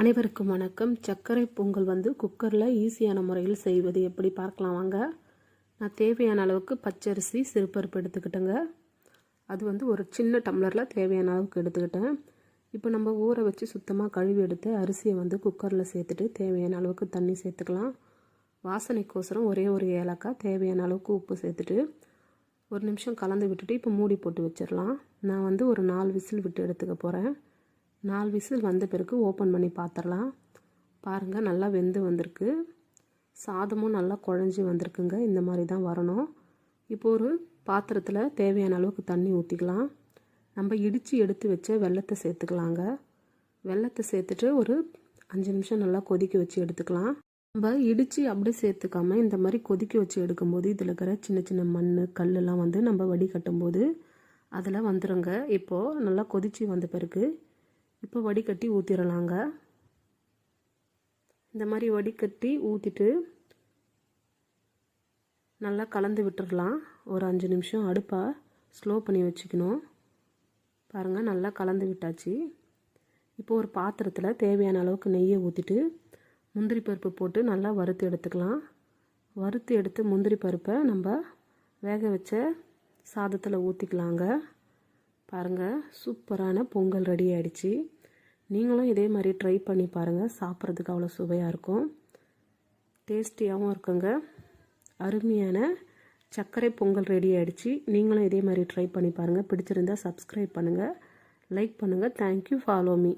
அனைவருக்கும் வணக்கம். சர்க்கரை பொங்கல் வந்து குக்கரில் ஈஸியான முறையில் செய்வது எப்படி பார்க்கலாம் வாங்க. நான் தேவையான அளவுக்கு பச்சரிசி சிறுபருப்பு எடுத்துக்கிட்டேங்க. அது வந்து ஒரு சின்ன டம்ளரில் தேவையான அளவுக்கு எடுத்துக்கிட்டேன். இப்போ நம்ம ஊற வச்சு சுத்தமாக கழுவி எடுத்து அரிசியை வந்து குக்கரில் சேர்த்துட்டு தேவையான அளவுக்கு தண்ணி சேர்த்துக்கலாம். வாசனைக்கோசரம் ஒரே ஒரு ஏலக்காய் தேவையான அளவுக்கு உப்பு சேர்த்துட்டு ஒரு நிமிஷம் கலந்து விட்டுட்டு இப்போ மூடி போட்டு வச்சிடலாம். நான் வந்து ஒரு நாலு விசில் விட்டு எடுத்துக்க போகிறேன் நாலு விசில் வந்த பிறகு ஓப்பன் பண்ணி பார்த்துடலாம். பாருங்கள் நல்லா வெந்து வந்திருக்கு. சாதமும் நல்லா குழஞ்சி வந்திருக்குங்க. இந்த மாதிரி தான் வரணும். இப்போ ஒரு பாத்திரத்தில் தேவையான அளவுக்கு தண்ணி ஊற்றிக்கலாம் நம்ம இடித்து எடுத்து வச்ச வெள்ளத்தை சேர்த்துக்கலாங்க. வெள்ளத்தை சேர்த்துட்டு ஒரு அஞ்சு நிமிஷம் நல்லா கொதிக்க வச்சு எடுத்துக்கலாம். நம்ம இடித்து அப்படியே சேர்த்துக்காம இந்த மாதிரி கொதிக்க வச்சு எடுக்கும்போது இதில் இருக்கிற சின்ன சின்ன மண் கல்லெல்லாம் வந்து நம்ம வடிகட்டும் போது அதில் வந்துடுங்க இப்போது நல்லா கொதித்து வந்த பிறகு இப்போ வடிகட்டி ஊற்றிடலாங்க இந்த மாதிரி வடிகட்டி ஊற்றிட்டு நல்லா கலந்து விட்டுடலாம் ஒரு அஞ்சு நிமிஷம் அடுப்பை ஸ்லோ பண்ணி வச்சுக்கணும். பாருங்கள் நல்லா கலந்து விட்டாச்சு. இப்போ ஒரு பாத்திரத்தில் தேவையான அளவுக்கு நெய்யை ஊற்றிட்டு முந்திரி பருப்பு போட்டு நல்லா வறுத்து எடுத்துக்கலாம். வறுத்து எடுத்து முந்திரி பருப்பை நம்ம வேக வச்ச சாதத்தில் ஊற்றிக்கலாங்க பாருங்கள் சூப்பரான பொங்கல் ரெடி ஆகிடுச்சு நீங்களும் இதே மாதிரி ட்ரை பண்ணி பாருங்கள் சாப்பிட்றதுக்கு அவ்வளோ சுவையாக இருக்கும். டேஸ்டியாகவும் இருக்குங்க. அருமையான சர்க்கரை பொங்கல் ரெடி ஆகிடுச்சு நீங்களும் இதே மாதிரி ட்ரை பண்ணி பாருங்கள் பிடிச்சிருந்தா சப்ஸ்கிரைப் பண்ணுங்கள் லைக் பண்ணுங்கள் தேங்க்யூ ஃபாலோ மீ